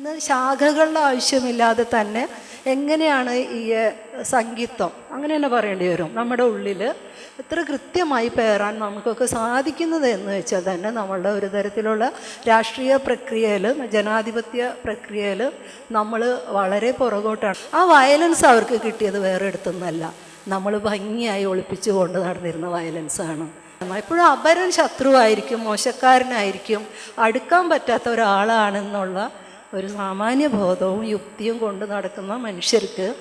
ഇന്ന് ശാഖകളുടെ ആവശ്യമില്ലാതെ തന്നെ എങ്ങനെയാണ് ഈ സംഗീതം? അങ്ങനെ തന്നെ പറയേണ്ടി വരും. നമ്മുടെ ഉള്ളിൽ എത്ര കൃത്യമായി പേറാൻ നമുക്കൊക്കെ സാധിക്കുന്നത് എന്ന് വെച്ചാൽ തന്നെ നമ്മളുടെ ഒരു തരത്തിലുള്ള രാഷ്ട്രീയ പ്രക്രിയയിൽ ജനാധിപത്യ പ്രക്രിയയിൽ നമ്മൾ വളരെ പുറകോട്ടാണ്. ആ വയലൻസ് അവർക്ക് കിട്ടിയത് വേറെ അടുത്തൊന്നല്ല. നമ്മൾ ഭംഗിയായി ഒളിപ്പിച്ചു കൊണ്ട് നടന്നിരുന്ന വയലൻസാണ്. എപ്പോഴും അപരൻ ശത്രുവായിരിക്കും മോശക്കാരനായിരിക്കും അടുക്കാൻ പറ്റാത്ത ഒരാളാണെന്നുള്ള ഒരു സാമാന്യ ബോധവും യുക്തിയും കൊണ്ട് നടക്കുന്ന മനുഷ്യർക്ക്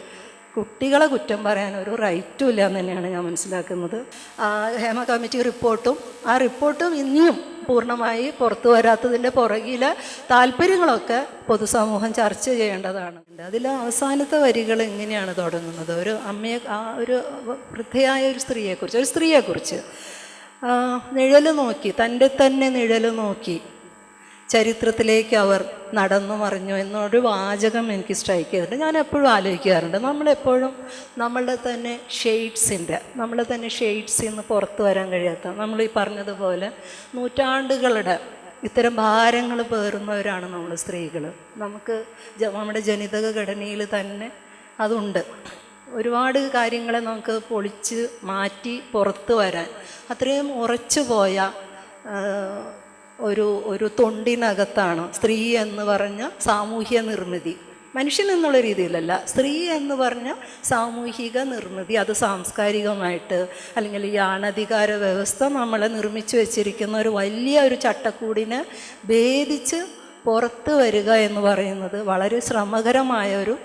കുട്ടികളെ കുറ്റം പറയാൻ ഒരു റൈറ്റും ഇല്ല എന്ന് തന്നെയാണ് ഞാൻ മനസ്സിലാക്കുന്നത്. ഹേമ കമ്മിറ്റി റിപ്പോർട്ടും ആ റിപ്പോർട്ടും ഇനിയും പൂർണമായി പുറത്തു വരാത്തതിന്റെ പുറകിലെ താല്പര്യങ്ങളൊക്കെ പൊതുസമൂഹം ചർച്ച ചെയ്യേണ്ടതാണ്. അതിൽ അവസാനത്തെ വരികൾ എങ്ങനെയാണ് തുടങ്ങുന്നത്. ഒരു അമ്മയെ ആ ഒരു വൃദ്ധയായ ഒരു സ്ത്രീയെക്കുറിച്ച് ഒരു സ്ത്രീയെക്കുറിച്ച്. നിഴൽ നോക്കി തന്റെ തന്നെ നിഴൽ നോക്കി. ചരിത്രത്തിലേക്ക് അവർ നടന്നു മറിഞ്ഞു എന്നൊരു വാചകം എനിക്ക് സ്ട്രൈക്ക് ചെയ്തിട്ടുണ്ട്. ഞാൻ എപ്പോഴും ആലോചിക്കാറുണ്ട്. നമ്മളെപ്പോഴും നമ്മളുടെ തന്നെ ഷെയ്ഡ്സിന്റെ നമ്മളെ തന്നെ ഷെയ്ഡ്സിൽ നിന്ന് പുറത്തു വരാൻ കഴിയാത്ത നമ്മൾ ഈ പറഞ്ഞതുപോലെ നൂറ്റാണ്ടുകളുടെ ഇത്തരം ഭാരങ്ങൾ പേറുന്നവരാണ് നമ്മൾ സ്ത്രീകൾ. നമുക്ക് നമ്മുടെ ജനിതക ഘടനയിൽ തന്നെ അതുണ്ട്. ഒരുപാട് കാര്യങ്ങളെ നമുക്ക് പൊളിച്ച് മാറ്റി പുറത്തു വരാൻ. അത്രയും ഉറച്ചു പോയ ഒരു ഒരു തൊണ്ടിനകത്താണ് സ്ത്രീ എന്ന് പറഞ്ഞ സാമൂഹ്യ നിർമ്മിതി. മനുഷ്യൻ എന്നുള്ള രീതിയിലല്ല. സ്ത്രീ എന്ന് പറഞ്ഞ സാമൂഹിക നിർമ്മിതി അത് സാംസ്കാരികമായിട്ട് അല്ലെങ്കിൽ ഈ ആണധികാര വ്യവസ്ഥ നമ്മളെ നിർമ്മിച്ചു വെച്ചിരിക്കുന്ന ഒരു വലിയ ഒരു ചട്ടക്കൂടിനെ ഭേദിച്ച് പുറത്ത് വരിക എന്ന് പറയുന്നത് വളരെ ശ്രമകരമായ ഒരു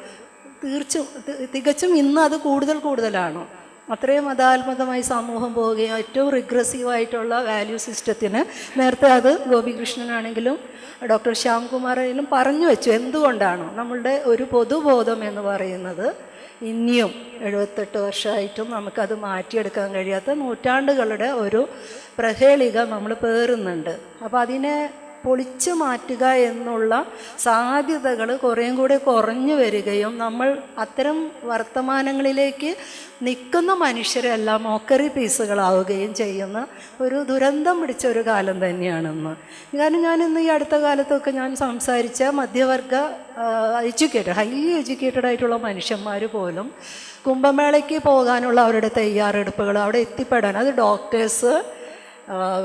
തീർച്ചും തികച്ചും ഇന്ന് അത് കൂടുതൽ കൂടുതലാണ്. അത്രയും മതാത്മകമായി സമൂഹം പോവുകയും ഏറ്റവും റിഗ്രസീവായിട്ടുള്ള വാല്യൂ സിസ്റ്റത്തിന് നേരത്തെ അത് ഗോപികൃഷ്ണനാണെങ്കിലും ഡോക്ടർ ശ്യാംകുമാറായാലും പറഞ്ഞു വെച്ചു. എന്തുകൊണ്ടാണോ? നമ്മളുടെ ഒരു പൊതുബോധം എന്ന് പറയുന്നത് ഇനിയും എഴുപത്തെട്ട് വർഷമായിട്ടും നമുക്കത് മാറ്റിയെടുക്കാൻ കഴിയാത്ത നൂറ്റാണ്ടുകളുടെ ഒരു പ്രഹേളിക നമ്മൾ പേറുന്നുണ്ട്. അപ്പോൾ അതിനെ പൊളിച്ചു മാറ്റുക എന്നുള്ള സാധ്യതകൾ കുറേയും കൂടെ കുറഞ്ഞു വരികയും നമ്മൾ അത്തരം വർത്തമാനങ്ങളിലേക്ക് നിൽക്കുന്ന മനുഷ്യരെല്ലാം മോക്കറി പീസുകളാവുകയും ചെയ്യുന്ന ഒരു ദുരന്തം പിടിച്ച ഒരു കാലം തന്നെയാണെന്ന്. കാരണം ഞാൻ ഇന്ന് ഈ അടുത്ത കാലത്തൊക്കെ ഞാൻ സംസാരിച്ച മധ്യവർഗ എഡ്യൂക്കേറ്റഡ് ഹൈലി എഡ്യൂക്കേറ്റഡ് ആയിട്ടുള്ള മനുഷ്യന്മാർ പോലും കുംഭമേളയ്ക്ക് പോകാനുള്ള അവരുടെ തയ്യാറെടുപ്പുകൾ അവിടെ എത്തിപ്പെടാൻ അത് ഡോക്ടേഴ്സ്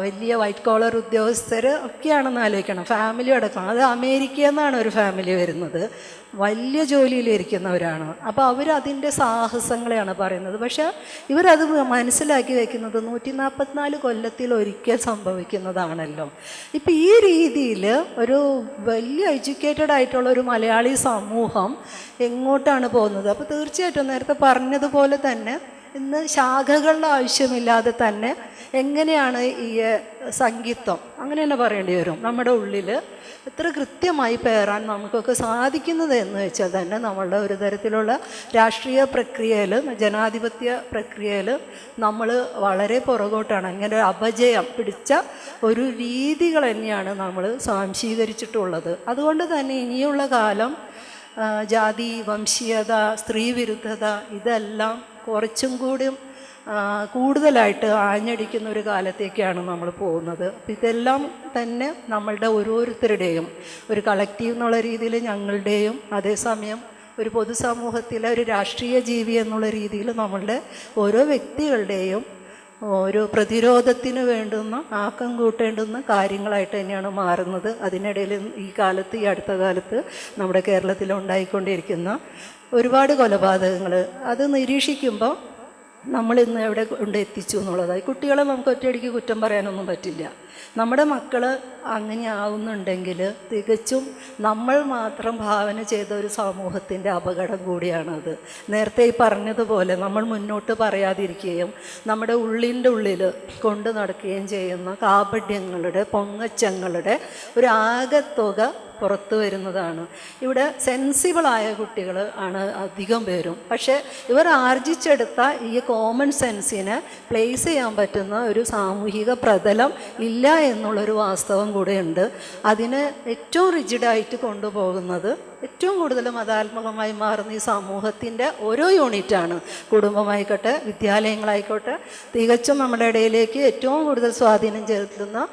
വലിയ വൈറ്റ് കോളർ ഉദ്യോഗസ്ഥർ ഒക്കെയാണെന്ന് ആലോചിക്കണം. ഫാമിലി അടക്കം. അത് അമേരിക്കയിൽ നിന്നാണ് ഒരു ഫാമിലി വരുന്നത്. വലിയ ജോലിയിലിരിക്കുന്നവരാണ് അപ്പോൾ അവർ അതിന്റെ സാഹസങ്ങളെയാണ് പറയുന്നത്. പക്ഷേ ഇവരത് മനസ്സിലാക്കി വെക്കുന്നത് നൂറ്റി നാൽപ്പത്തിനാല് കൊല്ലത്തിൽ ഒരിക്കൽ സംഭവിക്കുന്നതാണല്ലോ. ഇപ്പം ഈ രീതിയിൽ ഒരു വലിയ എഡ്യൂക്കേറ്റഡ് ആയിട്ടുള്ള ഒരു മലയാളി സമൂഹം എങ്ങോട്ടാണ് പോകുന്നത്? അപ്പോൾ തീർച്ചയായിട്ടും നേരത്തെ പറഞ്ഞതുപോലെ തന്നെ ഇന്ന് ശാഖകളുടെ ആവശ്യമില്ലാതെ തന്നെ എങ്ങനെയാണ് ഈ സംഗീതം? അങ്ങനെ തന്നെ പറയേണ്ടി വരും. നമ്മുടെ ഉള്ളിൽ എത്ര കൃത്യമായി പേറാൻ നമുക്കൊക്കെ സാധിക്കുന്നത് എന്ന് വെച്ചാൽ തന്നെ നമ്മളുടെ ഒരു തരത്തിലുള്ള രാഷ്ട്രീയ പ്രക്രിയയിൽ ജനാധിപത്യ പ്രക്രിയയിൽ നമ്മൾ വളരെ പുറകോട്ടാണ്. ഇങ്ങനെ ഒരു അപജയം പിടിച്ച ഒരു രീതികൾ തന്നെയാണ് നമ്മൾ സ്വാംശീകരിച്ചിട്ടുള്ളത്. അതുകൊണ്ട് തന്നെ ഇനിയുള്ള കാലം ജാതി വംശീയത സ്ത്രീവിരുദ്ധത ഇതെല്ലാം കുറച്ചും കൂടി കൂടുതലായിട്ട് ആഞ്ഞടിക്കുന്ന ഒരു കാലത്തേക്കാണ് നമ്മൾ പോകുന്നത്. അപ്പം ഇതെല്ലാം തന്നെ നമ്മളുടെ ഓരോരുത്തരുടെയും ഒരു കളക്റ്റീവ് എന്നുള്ള രീതിയിൽ ഞങ്ങളുടെയും അതേസമയം ഒരു പൊതുസമൂഹത്തിലെ ഒരു രാഷ്ട്രീയ ജീവി എന്നുള്ള രീതിയിൽ നമ്മളുടെ ഓരോ വ്യക്തികളുടെയും ഒരു പ്രതിരോധത്തിന് വേണ്ടുന്ന ആക്കം കൂട്ടേണ്ടുന്ന കാര്യങ്ങളായിട്ട് തന്നെയാണ് മാറുന്നത്. അതിനിടയിൽ ഈ കാലത്ത് ഈ അടുത്ത കാലത്ത് നമ്മുടെ കേരളത്തിൽ ഉണ്ടായിക്കൊണ്ടിരിക്കുന്ന ഒരുപാട് കൊലപാതകങ്ങൾ അത് നിരീക്ഷിക്കുമ്പോൾ നമ്മൾ ഇന്ന് എവിടെ കൊണ്ട് എത്തിച്ചു എന്നുള്ളതായി കുട്ടികളെ നമുക്ക് ഒറ്റയടിക്ക് കുറ്റം പറയാനൊന്നും പറ്റില്ല. നമ്മുടെ മക്കൾ അങ്ങനെ ആവുന്നുണ്ടെങ്കിൽ തികച്ചും നമ്മൾ മാത്രം ഭാവന ചെയ്ത ഒരു സമൂഹത്തിന്റെ അപകടം കൂടിയാണത്. നേരത്തെ ഈ പറഞ്ഞതുപോലെ നമ്മൾ മുന്നോട്ട് പറയാതിരിക്കുകയും നമ്മുടെ ഉള്ളിന്റെ ഉള്ളിൽ കൊണ്ടു നടക്കുകയും ചെയ്യുന്ന കാപഢ്യങ്ങളുടെ പൊങ്ങച്ചങ്ങളുടെ ഒരു ആകത്തുക പുറത്തു വരുന്നതാണ്. ഇവിടെ സെൻസിബിളായ കുട്ടികൾ ആണ് അധികം പേരും. പക്ഷേ ഇവർ ആർജിച്ചെടുത്ത ഈ കോമൺ സെൻസിനെ പ്ലേസ് ചെയ്യാൻ പറ്റുന്ന ഒരു സാമൂഹിക പ്രതലം ഇല്ല എന്നുള്ളൊരു വാസ്തവം കൂടെയുണ്ട്. അതിനെ ഏറ്റവും റിജിഡായിട്ട് കൊണ്ടുപോകുന്നത് ഏറ്റവും കൂടുതൽ മതാത്മകമായി മാറുന്ന ഈ സമൂഹത്തിന്റെ ഓരോ യൂണിറ്റാണ്. കുടുംബമായിക്കോട്ടെ വിദ്യാലയങ്ങളായിക്കോട്ടെ തികച്ചും നമ്മുടെ ഇടയിലേക്ക് ഏറ്റവും കൂടുതൽ സ്വാധീനം ചെലുത്തുന്ന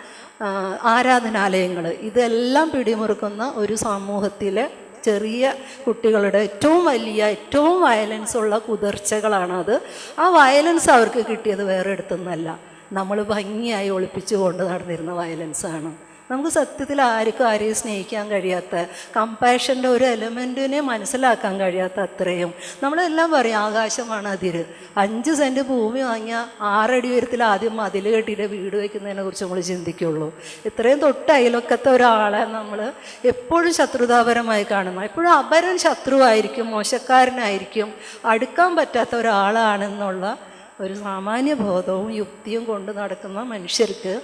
ആരാധനാലയങ്ങൾ ഇതെല്ലാം പിടിമുറുക്കുന്ന ഒരു സമൂഹത്തിലെ ചെറിയ കുട്ടികളുടെ ഏറ്റവും വലിയ ഏറ്റവും വയലൻസ് ഉള്ള കുതിർച്ചകളാണത്. ആ വയലൻസ് അവർക്ക് കിട്ടിയത് വേറെ അടുത്തൊന്നല്ല. നമ്മൾ ഭംഗിയായി ഒളിപ്പിച്ചു കൊണ്ട് നടന്നിരുന്ന വയലൻസാണ്. നമുക്ക് സത്യത്തിൽ ആർക്കും ആരെയും സ്നേഹിക്കാൻ കഴിയാത്ത കമ്പാഷന്റെ ഒരു എലമെന്റിനെ മനസ്സിലാക്കാൻ കഴിയാത്ത അത്രയും. നമ്മളെല്ലാം പറയും ആകാശമാണ് അതിര്. അഞ്ച് സെന്റ് ഭൂമി വാങ്ങിയ ആറടി ഉയരത്തിൽ ആദ്യം മതിൽ കെട്ടിയിട്ട് വീട് വയ്ക്കുന്നതിനെ കുറിച്ച് നമ്മൾ ചിന്തിക്കുള്ളൂ. ഇത്രയും തൊട്ട് അയലൊക്കത്തെ ഒരാളെ നമ്മൾ എപ്പോഴും ശത്രുതാപരമായി കാണുന്നു. എപ്പോഴും അപരൻ ശത്രുവായിരിക്കും മോശക്കാരനായിരിക്കും അടുക്കാൻ പറ്റാത്ത ഒരാളാണെന്നുള്ള ഒരു സാമാന്യ ബോധവും യുക്തിയും കൊണ്ട് നടക്കുന്ന മനുഷ്യർക്ക്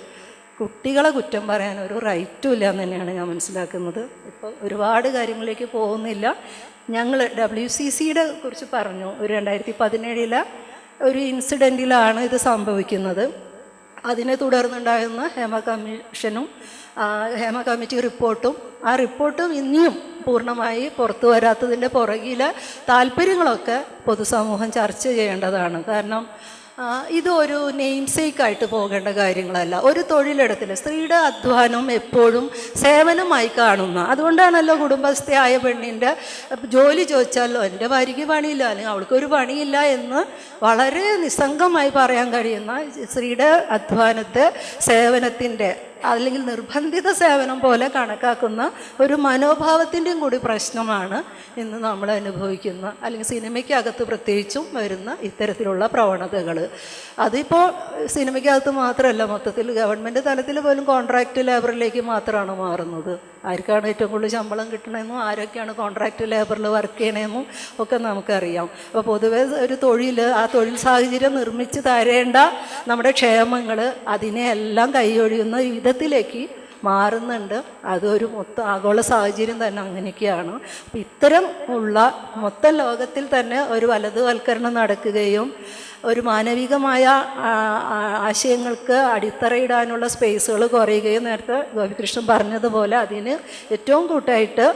കുട്ടികളെ കുറ്റം പറയാൻ ഒരു റൈറ്റും ഇല്ല എന്ന് തന്നെയാണ് ഞാൻ മനസ്സിലാക്കുന്നത്. ഇപ്പോൾ ഒരുപാട് കാര്യങ്ങളിലേക്ക് പോകുന്നില്ല. ഞങ്ങൾ ഡബ്ല്യു സി സിയുടെ കുറിച്ച് പറഞ്ഞു. ഒരു രണ്ടായിരത്തി പതിനേഴിലെ ഒരു ഇൻസിഡന്റിലാണ് ഇത് സംഭവിക്കുന്നത്. അതിനെ തുടർന്നുണ്ടായിരുന്ന ഹേമ കമ്മീഷനും ഹേമ കമ്മിറ്റി റിപ്പോർട്ടും ആ റിപ്പോർട്ടും ഇനിയും പൂർണമായി പുറത്തു വരാത്തതിന്റെ പുറകിലെ താല്പര്യങ്ങളൊക്കെ പൊതുസമൂഹം ചർച്ച ചെയ്യേണ്ടതാണ്. കാരണം ഇതൊരു നെയിം ആയിട്ട് പോകേണ്ട കാര്യങ്ങളല്ല. ഒരു തൊഴിലിടത്തിൽ സ്ത്രീയുടെ അധ്വാനം എപ്പോഴും സേവനമായി കാണുന്ന അതുകൊണ്ടാണല്ലോ കുടുംബസ്ഥയായ പെണ്ണിന്റെ ജോലി ചോദിച്ചാലോ എന്റെ ഭാര്യയ്ക്ക് പണിയില്ല അല്ലെങ്കിൽ അവൾക്കൊരു പണിയില്ല എന്ന് വളരെ നിസ്സംഗമായി പറയാൻ കഴിയുന്ന സ്ത്രീയുടെ അധ്വാനത്തെ സേവനത്തിന്റെ അല്ലെങ്കിൽ നിർബന്ധിത സേവനം പോലെ കണക്കാക്കുന്ന ഒരു മനോഭാവത്തിന്റെയും കൂടി പ്രശ്നമാണ് ഇന്ന് നമ്മൾ അനുഭവിക്കുന്ന അല്ലെങ്കിൽ സിനിമയ്ക്കകത്ത് പ്രത്യേകിച്ചും വരുന്ന ഇത്തരത്തിലുള്ള പ്രവണതകൾ. അതിപ്പോൾ സിനിമയ്ക്കകത്ത് മാത്രമല്ല മൊത്തത്തിൽ ഗവൺമെന്റ് തലത്തിൽ പോലും കോൺട്രാക്റ്റ് ലേബറിലേക്ക് മാത്രമാണ് മാറുന്നത്. ആർക്കാണ് ഏറ്റവും കൂടുതൽ ശമ്പളം കിട്ടണമെന്നും ആരൊക്കെയാണ് കോൺട്രാക്റ്റ് ലേബറിൽ വർക്ക് ചെയ്യണമെന്നും ഒക്കെ നമുക്കറിയാം. അപ്പോൾ പൊതുവെ ഒരു തൊഴിൽ ആ തൊഴിൽ സാഹചര്യം നിർമ്മിച്ച് തരേണ്ട നമ്മുടെ ക്ഷേമങ്ങൾ അതിനെയെല്ലാം കൈയൊഴിയുന്ന വിധത്തിലേക്ക് മാറുന്നുണ്ട്. അതൊരു മൊത്തം ആഗോള സാഹചര്യം തന്നെ അങ്ങനെയൊക്കെയാണ്. അപ്പം ഇത്തരം ഉള്ള മൊത്തം ലോകത്തിൽ തന്നെ ഒരു വലതുവൽക്കരണം നടക്കുകയും ഒരു മാനവികമായ ആശയങ്ങൾക്ക് അടിത്തറയിടാനുള്ള സ്പേസുകൾ കുറയുകയും നേരത്തെ ഗോപികൃഷ്ണൻ പറഞ്ഞതുപോലെ അതിന് ഏറ്റവും കൂട്ടായിട്ട്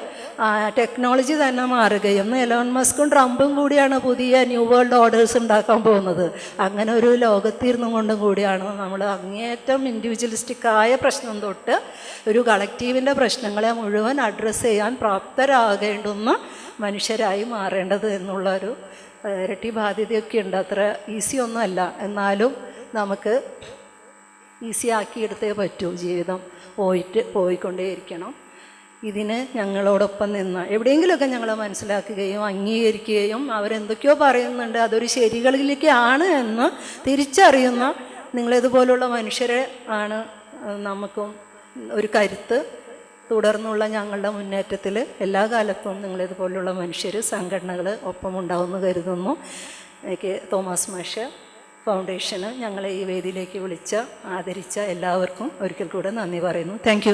ടെക്നോളജി തന്നെ മാറുകയും എലോൺ മസ്കും ട്രംപും കൂടിയാണ് പുതിയ ന്യൂ വേൾഡ് ഓർഡേഴ്സ് ഉണ്ടാക്കാൻ പോകുന്നത്. അങ്ങനെ ഒരു ലോകത്തിരുന്നും കൊണ്ടും കൂടിയാണ് നമ്മൾ അങ്ങേയറ്റം ഇൻഡിവിജ്വലിസ്റ്റിക്കായ പ്രശ്നം തൊട്ട് ഒരു കളക്റ്റീവിന്റെ പ്രശ്നങ്ങളെ മുഴുവൻ അഡ്രസ്സ് ചെയ്യാൻ പ്രാപ്തരാകേണ്ടുന്ന മനുഷ്യരായി മാറേണ്ടത് എന്നുള്ളൊരു ഇരട്ടി ബാധ്യതയൊക്കെ ഉണ്ട്. അത്ര ഈസി ഒന്നുമല്ല. എന്നാലും നമുക്ക് ഈസി ആക്കിയെടുത്തേ പറ്റൂ ജീവിതം. പോയിട്ട് പോയിക്കൊണ്ടേയിരിക്കണം. ഇതിന് ഞങ്ങളോടൊപ്പം നിന്ന് എവിടെയെങ്കിലുമൊക്കെ ഞങ്ങളെ മനസ്സിലാക്കുകയും അംഗീകരിക്കുകയും അവരെന്തൊക്കെയോ പറയുന്നുണ്ട്. അതൊരു ശരികളിലേക്കാണ് എന്ന് തിരിച്ചറിയുന്ന നിങ്ങളിതുപോലുള്ള മനുഷ്യരെ ആണ് നമുക്കും ഒരു കരുത്ത് തുടർന്നുള്ള ഞങ്ങളുടെ മുന്നേറ്റത്തിൽ എല്ലാ കാലത്തും നിങ്ങളിതുപോലുള്ള മനുഷ്യർ സംഘടനകൾ ഒപ്പമുണ്ടാവുമെന്ന് കരുതുന്നു. എനിക്ക് തോമസ് മാഷ് ഫൗണ്ടേഷന് ഞങ്ങളെ ഈ വേദിയിലേക്ക് വിളിച്ച ആദരിച്ച എല്ലാവർക്കും ഒരിക്കൽ കൂടെ നന്ദി പറയുന്നു. താങ്ക്